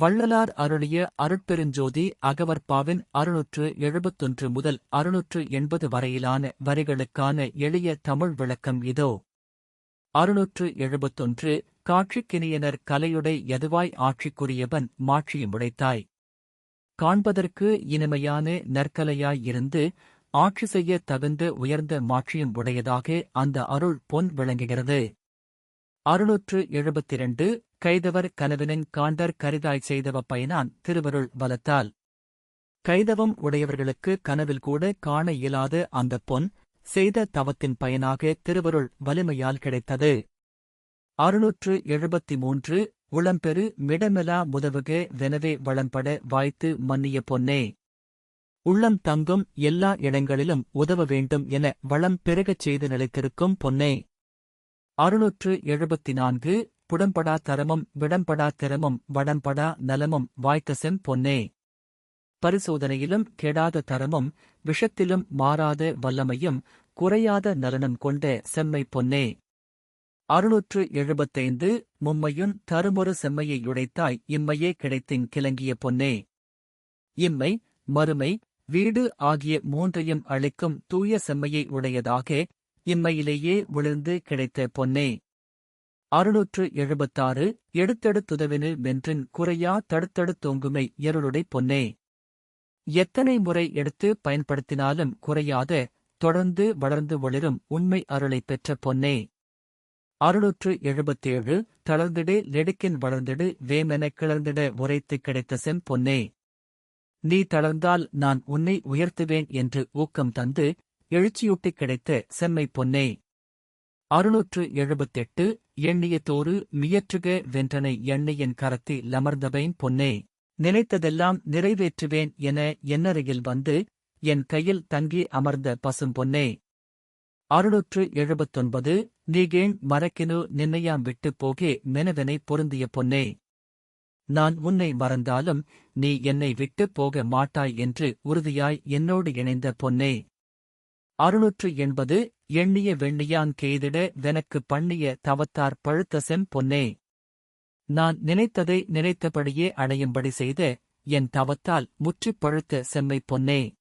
வள்ளலார் அருளிய அருட்பெருஞ்சோதி அகவற்பாவின் அறுநூற்று எழுபத்தொன்று முதல் அறுநூற்று எண்பது வரையிலான வரிகளுக்கான எளிய தமிழ் விளக்கம் இதோ. அறுநூற்று எழுபத்தொன்று காட்சிக்கினியனர் கலையுடை எதுவாய் ஆட்சிக்குரியவன் மாட்சியுமுடைத்தாய் காண்பதற்கு இனிமையான நற்கலையாயிருந்து ஆட்சி செய்ய தகுந்த உயர்ந்த மாட்சியும் உடையதாக அந்த அருள் பொன் விளங்குகிறது. அறுநூற்று எழுபத்திரண்டு கைதவர் கனவினின் காண்டர் கரிதாய் செய்தவ பயனான் திருவருள் பலத்தால் கைதவம் உடையவர்களுக்கு கனவில் கூட காண இயலாத அந்த பொன் செய்த தவத்தின் பயனாக திருவருள் வலிமையால் கிடைத்தது. அறுநூற்று எழுபத்தி மூன்று உளம்பெரு மிடமெலா முதவுக வெனவே வளம்பட வாய்த்து மன்னிய பொன்னே. உள்ளம் தங்கும் எல்லா இடங்களிலும் உதவ வேண்டும் என வளம் பெருகச் செய்து நிலைத்திருக்கும் பொன்னே. அறுநூற்று எழுபத்தி நான்கு புடம்படா தரமும் விடம்படா திறமும் வடம்படா நலமும் வாய்க்கசெம் பொன்னே. பரிசோதனையிலும் கெடாத தரமும் விஷத்திலும் மாறாத வல்லமையும் குறையாத நலனும் கொண்ட செம்மை பொன்னே. அறுநூற்று எழுபத்தைந்து மும்மையுன் தருமொரு செம்மையை உடைத்தாய் இம்மையே கிடைத்தின் கிளங்கிய பொன்னே. இம்மை மறுமை வீடு ஆகிய மூன்றையும் அளிக்கும் தூய செம்மையை உடையதாக இம்மையிலேயே விழுந்து கிடைத்த பொன்னே. அறுநூற்று எழுபத்தாறு எடுத்தெடுத்துதவினு வென்றின் குறையா தடுத்தெடுத்தோங்குமை எருளுடை பொன்னே. எத்தனை முறை எடுத்து பயன்படுத்தினாலும் குறையாத தொடர்ந்து வளர்ந்து ஒளிரும் உண்மை அருளை பெற்ற பொன்னே. அறுநூற்று எழுபத்தேழு தளர்ந்திடு நெடுக்கின் வளர்ந்திடு வேமென கிளர்ந்திட உரைத்து கிடைத்த செம் பொன்னே. நீ தளர்ந்தால் நான் உன்னை உயர்த்துவேன் என்று ஊக்கம் தந்து எழுச்சியூட்டி கிடைத்த செம்மை பொன்னே. அறுநூற்று எழுபத்தெட்டு எண்ணிய தோறு மியற்றுக வென்றனை எண்ணியின் கரத்தி லமர்ந்தவைன் பொன்னே. நினைத்ததெல்லாம் நிறைவேற்றுவேன் என என்னருகில் வந்து என் கையில் தங்கி அமர்ந்த பசும் பொன்னே. அறுநூற்று எழுபத்தொன்பது நீகேண் மறக்கினு நின்னையாம் விட்டுப் போகே மெனவெனை பொருந்திய பொன்னே. நான் உன்னை மறந்தாலும் நீ என்னை விட்டுப் போக மாட்டாய் என்று உறுதியாய் என்னோடு இணைந்த பொன்னே. அறுநூற்று எண்பது எண்ணிய வெண்ணியான் கெய்திட வெனக்கு பண்ணிய தவத்தார் பழுத்த செம் பொன்னே. நான் நினைத்ததை நினைத்தபடியே அடையும்படி செய்த என் தவத்தால் முற்றிப் பழுத்த செம்மை பொன்னே.